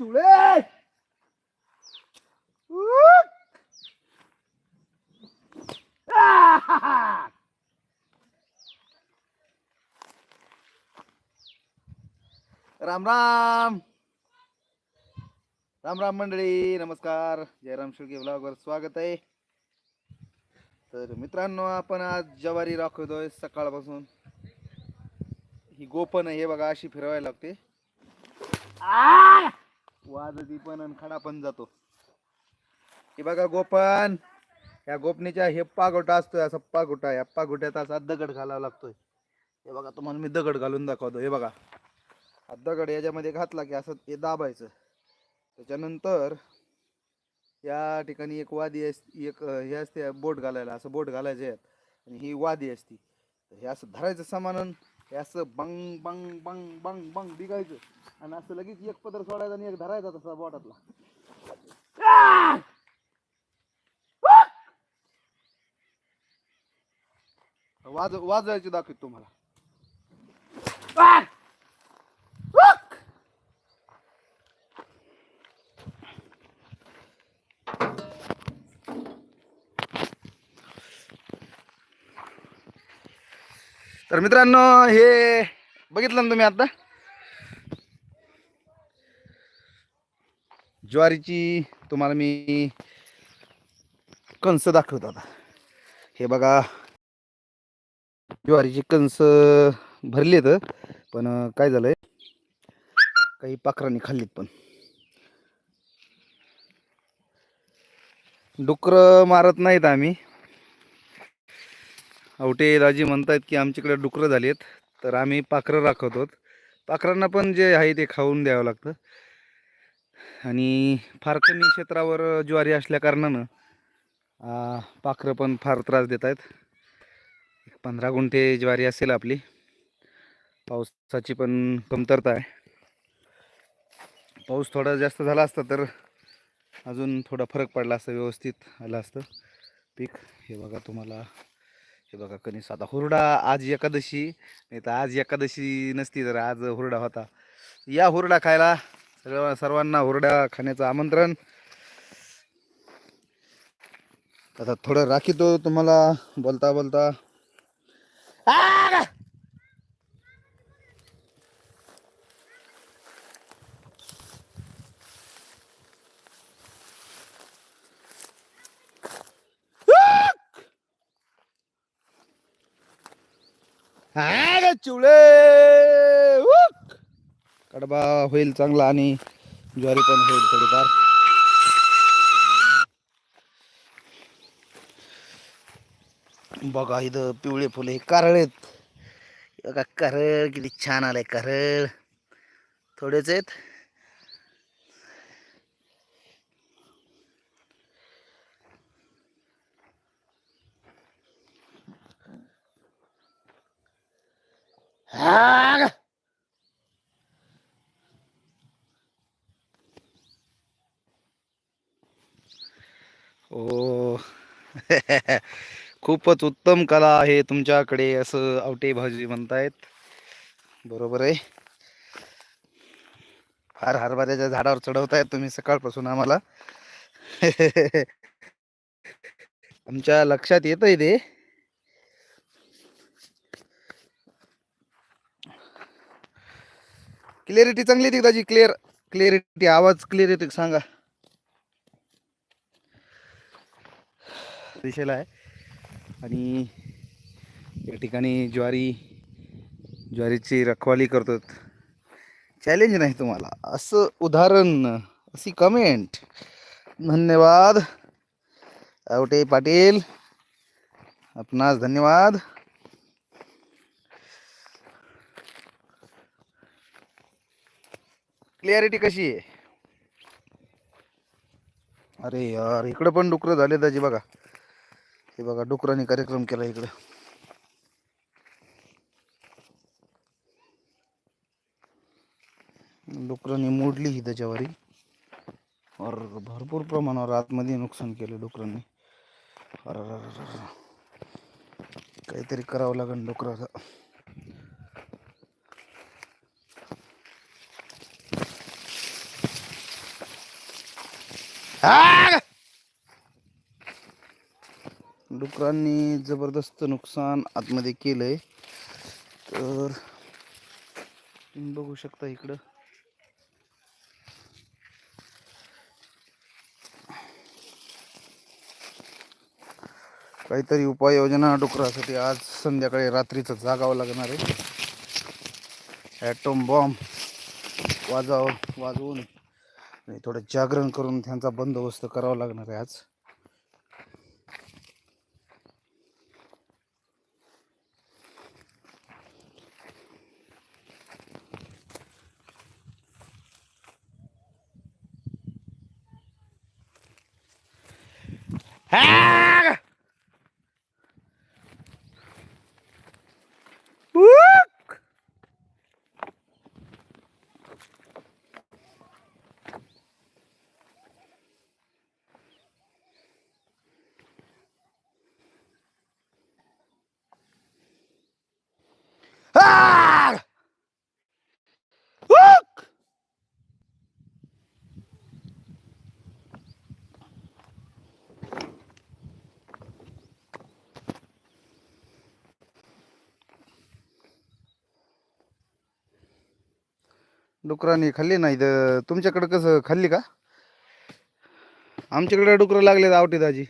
चुळे राम राम. राम राम मंडळी नमस्कार. जयराम शेळके ब्लॉगवर स्वागत आहे. तर मित्रांनो आपण आज जवारी राखवतोय सकाळपासून. ही गोपन आहे हे बघा अशी फिरवायला लागते. वाजती पण आणि खडा पण जातो. हे बघा गोपन या गोपनीच्या हे पागोटा असतोय असा पागोटा या पागोट्यात असा दगड घालावा लागतोय. हे बघा तुम्हाला मी दगड घालून दाखवतो. हे बघा हा दगड याच्यामध्ये घातला की असं हे दाबायचं. त्याच्यानंतर या ठिकाणी एक वादी असते एक हे असते बोट घालायला असं बोट घालायचं आहेत आणि ही वादी असती. तर हे असं धरायचं समानन हे असं बंग बंग बंग बंग बंग बिघायचं आणि असं लगेच एक पदर सोडायचा आणि एक धरायचा तसा बोटातला. वाज वाजवायची दाखवत तुम्हाला आ! उक! तर मित्रांनो हे बघितलं ना तुम्ही आता? ज्वारीची तुम्हाला मी कणस दाखवतो आता. हे बघा ज्वारीची कणस भरली आहेत पण काय झालंय? काही पाखरांनी खाल्लीत पण. डुकर मारत नाहीत आम्ही. आवटे दाजी म्हणतायत की आमच्याकडे डुकरं झालीत तर आम्ही पाखरं राखवतो पाखरांना पण जे आहे ते खाऊन द्यावं लागतं. आणि फार कमी क्षेत्रावर ज्वारी असल्या कारणानं पाखरं पण फार त्रास देत आहेत. पंधरा गुंठे ज्वारी असेल आपली. पावसाची पण कमतरता आहे. पाऊस थोडा जास्त झाला असता तर अजून थोडा फरक पडला असता व्यवस्थित आलं असतं. पीक हे बघा तुम्हाला. हे बघा कणीस आता हुरडा आज एकादशी नाही तर आज एकादशी नसती तर आज हुरडा होता. या हुरडा खायला सगळं सर्वांना हुरडा खाण्याचं आमंत्रण. आता थोडं राखीतो तुम्हाला बोलता बोलता आ! हा चुळे कडबा होईल चांगला आणि ज्वारी पण होईल थोडीफार. बघा इथं पिवळे फुले कारळ आहेत. बघा करळ किती छान आलंय करळ. थोडेच आहेत. हा ओ. खूपच उत्तम कला आहे तुमच्याकडे असं आवटे भाजी म्हणतायत. बरोबर आहे. फार हरभऱ्याच्या झाडावर चढवतायत तुम्ही सकाळपासून आम्हाला. आमच्या लक्षात येत आहे ते. क्लिअरिटी चांगली येते दाजी? क्लिअर क्लिअरिटी आवाज क्लिअर येते सांगा. दिशेला आहे. आणि या ठिकाणी ज्वारी ज्वारीची रखवाली करतात. चॅलेंज नाही तुम्हाला. असं उदाहरण अशी कमेंट धन्यवाद. आवटे पाटील. आपणास धन्यवाद. क्लिअरिटी कशी आहे? अरे यार इकडं पण डुकरं झाले दाजी बघा. हे बघा डुकरांनी कार्यक्रम केला इकडं. डुकरांनी मोडली ही त्याच्यावरी. और भरपूर प्रमाणावर आतमध्ये नुकसान केलं डुकरांनी. काहीतरी करावं लागेल डुकराचं डुकरांनी जबरदस्त नुकसान आतमध्ये केलंय. तर तुम्ही बघू शकता इकडं. काहीतरी उपाययोजना डुकरासाठी आज संध्याकाळी रात्रीचं जागावं लागणार आहे. ॲटोम बॉम्ब वाजाव वाजवून आणि थोडं जागरण करून त्यांचा बंदोबस्त करावा लागणार आहे आज Ah! Ah! Whoop! डुकरांनी खाल्ली नाही तर तुमच्याकडे कसं खाल्ली का आमच्याकडे डुकरं लागले आवटी दाजी